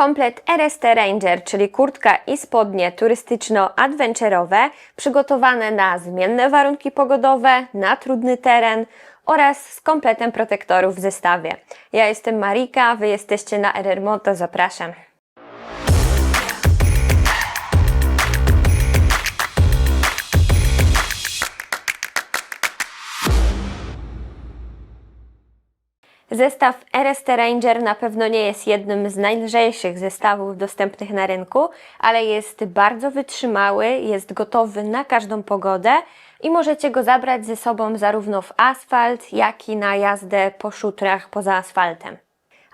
Komplet RST Ranger, czyli kurtka i spodnie turystyczno-adventurowe, przygotowane na zmienne warunki pogodowe, na trudny teren oraz z kompletem protektorów w zestawie. Ja jestem Marika, Wy jesteście na RR Moto, zapraszam. Zestaw RST Ranger na pewno nie jest jednym z najlżejszych zestawów dostępnych na rynku, ale jest bardzo wytrzymały, jest gotowy na każdą pogodę i możecie go zabrać ze sobą zarówno w asfalt, jak i na jazdę po szutrach poza asfaltem.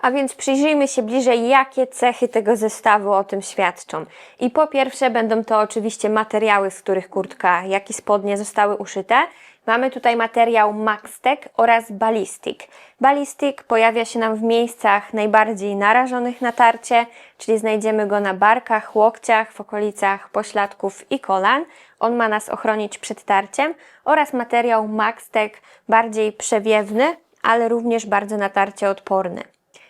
A więc przyjrzyjmy się bliżej, jakie cechy tego zestawu o tym świadczą. I po pierwsze będą to oczywiście materiały, z których kurtka, jak i spodnie zostały uszyte. Mamy tutaj materiał Maxtec oraz Ballistic. Ballistic pojawia się nam w miejscach najbardziej narażonych na tarcie, czyli znajdziemy go na barkach, łokciach, w okolicach pośladków i kolan. On ma nas ochronić przed tarciem oraz materiał Maxtec bardziej przewiewny, ale również bardzo na tarcie odporny.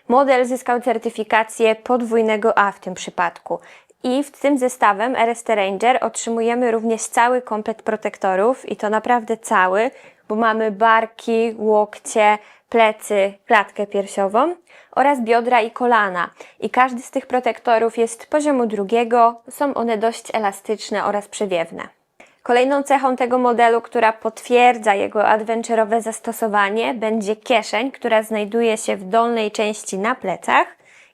Model zyskał certyfikację podwójnego A w tym przypadku. I w tym zestawem RST Ranger otrzymujemy również cały komplet protektorów i to naprawdę cały, bo mamy barki, łokcie, plecy, klatkę piersiową oraz biodra i kolana. I każdy z tych protektorów jest poziomu drugiego, są one dość elastyczne oraz przewiewne. Kolejną cechą tego modelu, która potwierdza jego adventurowe zastosowanie, będzie kieszeń, która znajduje się w dolnej części na plecach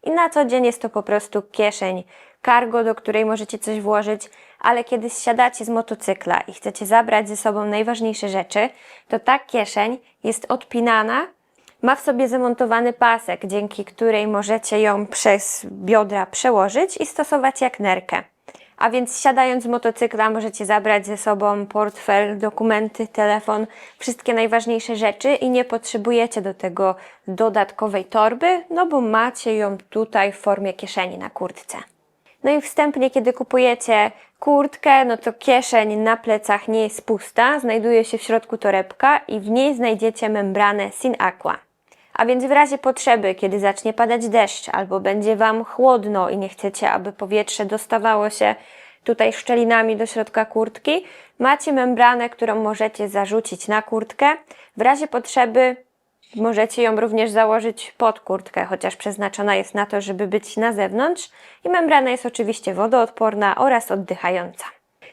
i na co dzień jest to po prostu kieszeń cargo, do której możecie coś włożyć, ale kiedy zsiadacie z motocykla i chcecie zabrać ze sobą najważniejsze rzeczy, to ta kieszeń jest odpinana, ma w sobie zamontowany pasek, dzięki której możecie ją przez biodra przełożyć i stosować jak nerkę. A więc siadając z motocykla możecie zabrać ze sobą portfel, dokumenty, telefon, wszystkie najważniejsze rzeczy i nie potrzebujecie do tego dodatkowej torby, no bo macie ją tutaj w formie kieszeni na kurtce. No i wstępnie, kiedy kupujecie kurtkę, no to kieszeń na plecach nie jest pusta, znajduje się w środku torebka i w niej znajdziecie membranę Sin Aqua. A więc w razie potrzeby, kiedy zacznie padać deszcz albo będzie Wam chłodno i nie chcecie, aby powietrze dostawało się tutaj szczelinami do środka kurtki, macie membranę, którą możecie zarzucić na kurtkę. W razie potrzeby możecie ją również założyć pod kurtkę, chociaż przeznaczona jest na to, żeby być na zewnątrz. I membrana jest oczywiście wodoodporna oraz oddychająca.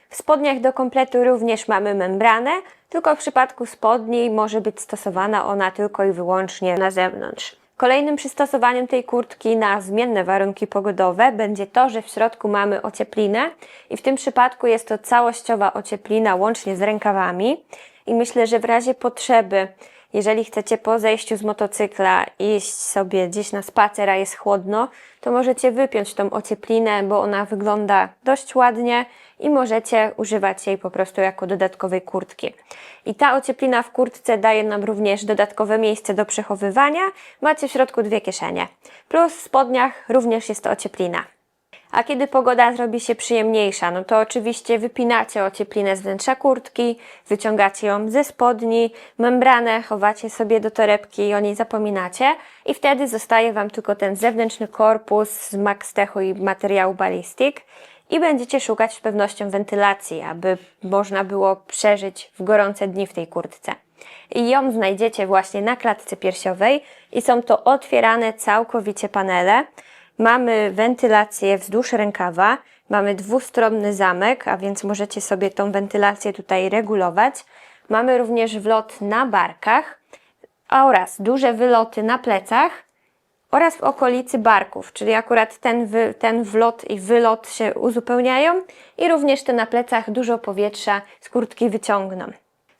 W spodniach do kompletu również mamy membranę, tylko w przypadku spodni może być stosowana ona tylko i wyłącznie na zewnątrz. Kolejnym przystosowaniem tej kurtki na zmienne warunki pogodowe będzie to, że w środku mamy ocieplinę i w tym przypadku jest to całościowa ocieplina łącznie z rękawami i myślę, że w razie potrzeby jeżeli chcecie po zejściu z motocykla iść sobie gdzieś na spacer, a jest chłodno, to możecie wypiąć tą ocieplinę, bo ona wygląda dość ładnie i możecie używać jej po prostu jako dodatkowej kurtki. I ta ocieplina w kurtce daje nam również dodatkowe miejsce do przechowywania. Macie w środku dwie kieszenie. Plus w spodniach również jest to ocieplina. A kiedy pogoda zrobi się przyjemniejsza, no to oczywiście wypinacie ocieplinę z wnętrza kurtki, wyciągacie ją ze spodni, membranę chowacie sobie do torebki i o niej zapominacie i wtedy zostaje Wam tylko ten zewnętrzny korpus z Maxtechu i materiału Ballistic i będziecie szukać z pewnością wentylacji, aby można było przeżyć w gorące dni w tej kurtce. I ją znajdziecie właśnie na klatce piersiowej i są to otwierane całkowicie panele, Mamy wentylację wzdłuż rękawa, mamy dwustronny zamek, a więc możecie sobie tą wentylację tutaj regulować. Mamy również wlot na barkach oraz duże wyloty na plecach oraz w okolicy barków, czyli akurat ten, wy, ten wlot i wylot się uzupełniają i również te na plecach dużo powietrza z kurtki wyciągną.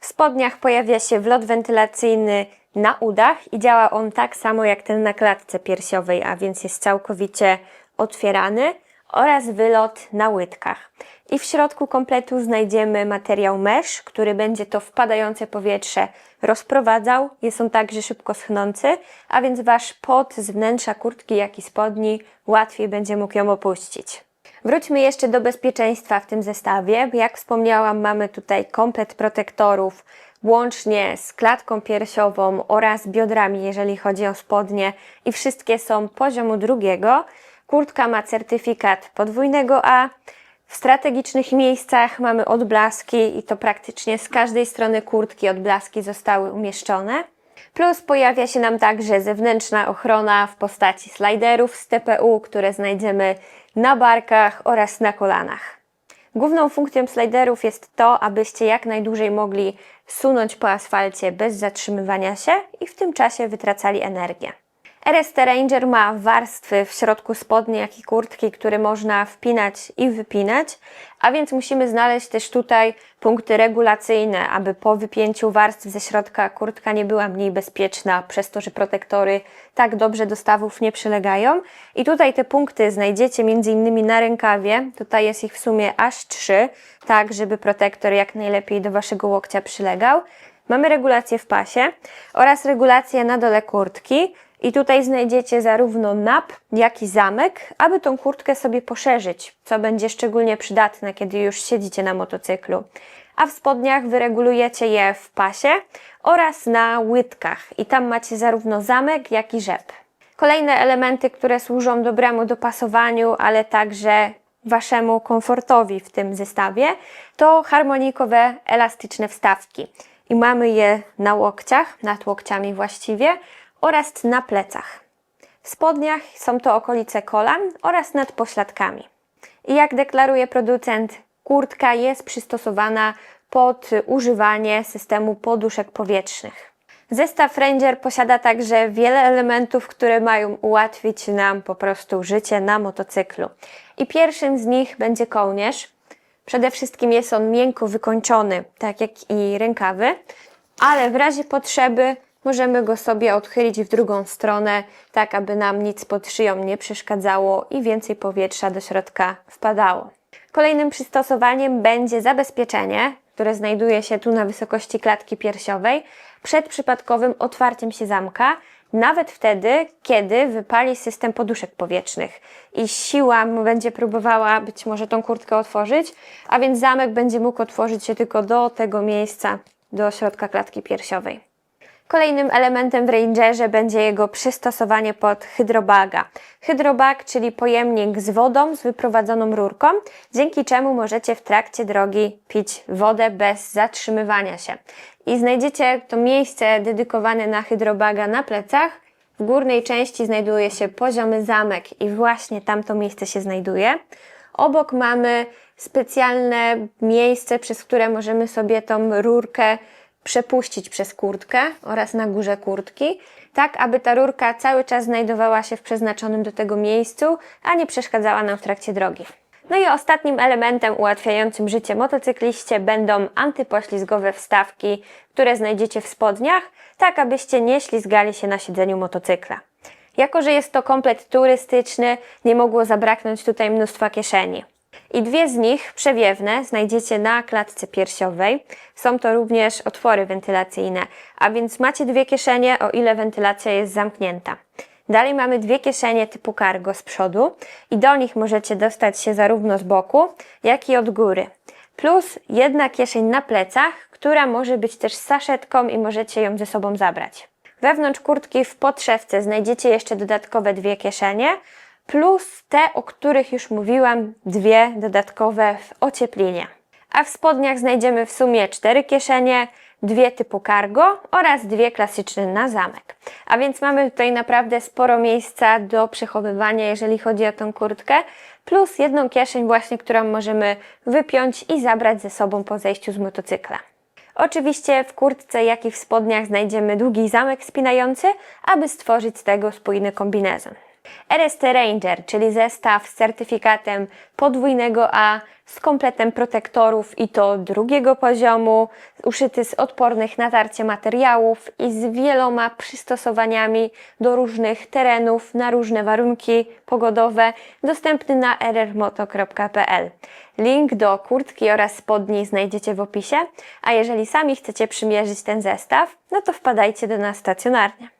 W spodniach pojawia się wlot wentylacyjny na udach i działa on tak samo jak ten na klatce piersiowej, a więc jest całkowicie otwierany oraz wylot na łydkach. I w środku kompletu znajdziemy materiał mesh, który będzie to wpadające powietrze rozprowadzał. Jest on także szybko schnący, a więc Wasz pot z wnętrza kurtki, jak i spodni łatwiej będzie mógł ją opuścić. Wróćmy jeszcze do bezpieczeństwa w tym zestawie. Jak wspomniałam, mamy tutaj komplet protektorów łącznie z klatką piersiową oraz biodrami, jeżeli chodzi o spodnie, i wszystkie są poziomu drugiego. Kurtka ma certyfikat podwójnego A. W strategicznych miejscach mamy odblaski i to praktycznie z każdej strony kurtki odblaski zostały umieszczone. Plus pojawia się nam także zewnętrzna ochrona w postaci sliderów z TPU, które znajdziemy na barkach oraz na kolanach. Główną funkcją sliderów jest to, abyście jak najdłużej mogli sunąć po asfalcie bez zatrzymywania się i w tym czasie wytracali energię. RST Ranger ma warstwy w środku spodni, jak i kurtki, które można wpinać i wypinać, a więc musimy znaleźć też tutaj punkty regulacyjne, aby po wypięciu warstw ze środka kurtka nie była mniej bezpieczna, przez to, że protektory tak dobrze do stawów nie przylegają. I tutaj te punkty znajdziecie innymi na rękawie, tutaj jest ich w sumie aż trzy, tak żeby protektor jak najlepiej do Waszego łokcia przylegał. Mamy regulację w pasie oraz regulację na dole kurtki. I tutaj znajdziecie zarówno nap, jak i zamek, aby tą kurtkę sobie poszerzyć, co będzie szczególnie przydatne, kiedy już siedzicie na motocyklu. A w spodniach wyregulujecie je w pasie oraz na łydkach i tam macie zarówno zamek, jak i rzep. Kolejne elementy, które służą dobremu dopasowaniu, ale także Waszemu komfortowi w tym zestawie, to harmonikowe, elastyczne wstawki. I mamy je na łokciach, nad łokciami właściwie, oraz na plecach. W spodniach są to okolice kolan oraz nad pośladkami. I jak deklaruje producent, kurtka jest przystosowana pod używanie systemu poduszek powietrznych. Zestaw Ranger posiada także wiele elementów, które mają ułatwić nam po prostu życie na motocyklu. I pierwszym z nich będzie kołnierz. Przede wszystkim jest on miękko wykończony, tak jak i rękawy, ale w razie potrzeby możemy go sobie odchylić w drugą stronę, tak aby nam nic pod szyją nie przeszkadzało i więcej powietrza do środka wpadało. Kolejnym przystosowaniem będzie zabezpieczenie, które znajduje się tu na wysokości klatki piersiowej przed przypadkowym otwarciem się zamka, nawet wtedy, kiedy wypali system poduszek powietrznych i siła będzie próbowała być może tą kurtkę otworzyć, a więc zamek będzie mógł otworzyć się tylko do tego miejsca, do środka klatki piersiowej. Kolejnym elementem w Rangerze będzie jego przystosowanie pod hydrobaga. Hydrobag, czyli pojemnik z wodą z wyprowadzoną rurką, dzięki czemu możecie w trakcie drogi pić wodę bez zatrzymywania się. I znajdziecie to miejsce dedykowane na hydrobaga na plecach. W górnej części znajduje się poziomy zamek i właśnie tam to miejsce się znajduje. Obok mamy specjalne miejsce, przez które możemy sobie tą rurkę przepuścić przez kurtkę oraz na górze kurtki, tak aby ta rurka cały czas znajdowała się w przeznaczonym do tego miejscu, a nie przeszkadzała nam w trakcie drogi. No i ostatnim elementem ułatwiającym życie motocykliście będą antypoślizgowe wstawki, które znajdziecie w spodniach, tak abyście nie ślizgali się na siedzeniu motocykla. Jako, że jest to komplet turystyczny, nie mogło zabraknąć tutaj mnóstwa kieszeni. I dwie z nich, przewiewne, znajdziecie na klatce piersiowej. Są to również otwory wentylacyjne, a więc macie dwie kieszenie, o ile wentylacja jest zamknięta. Dalej mamy dwie kieszenie typu cargo z przodu i do nich możecie dostać się zarówno z boku, jak i od góry. Plus jedna kieszeń na plecach, która może być też saszetką i możecie ją ze sobą zabrać. Wewnątrz kurtki w podszewce znajdziecie jeszcze dodatkowe dwie kieszenie, plus te, o których już mówiłam, dwie dodatkowe w ocieplinie. A w spodniach znajdziemy w sumie cztery kieszenie, dwie typu cargo oraz dwie klasyczne na zamek. A więc mamy tutaj naprawdę sporo miejsca do przechowywania, jeżeli chodzi o tą kurtkę, plus jedną kieszeń właśnie, którą możemy wypiąć i zabrać ze sobą po zejściu z motocykla. Oczywiście w kurtce, jak i w spodniach znajdziemy długi zamek spinający, aby stworzyć z tego spójny kombinezon. RST Ranger, czyli zestaw z certyfikatem podwójnego A, z kompletem protektorów i to drugiego poziomu, uszyty z odpornych na tarcie materiałów i z wieloma przystosowaniami do różnych terenów, na różne warunki pogodowe, dostępny na rrmoto.pl. Link do kurtki oraz spodni znajdziecie w opisie, a jeżeli sami chcecie przymierzyć ten zestaw, no to wpadajcie do nas stacjonarnie.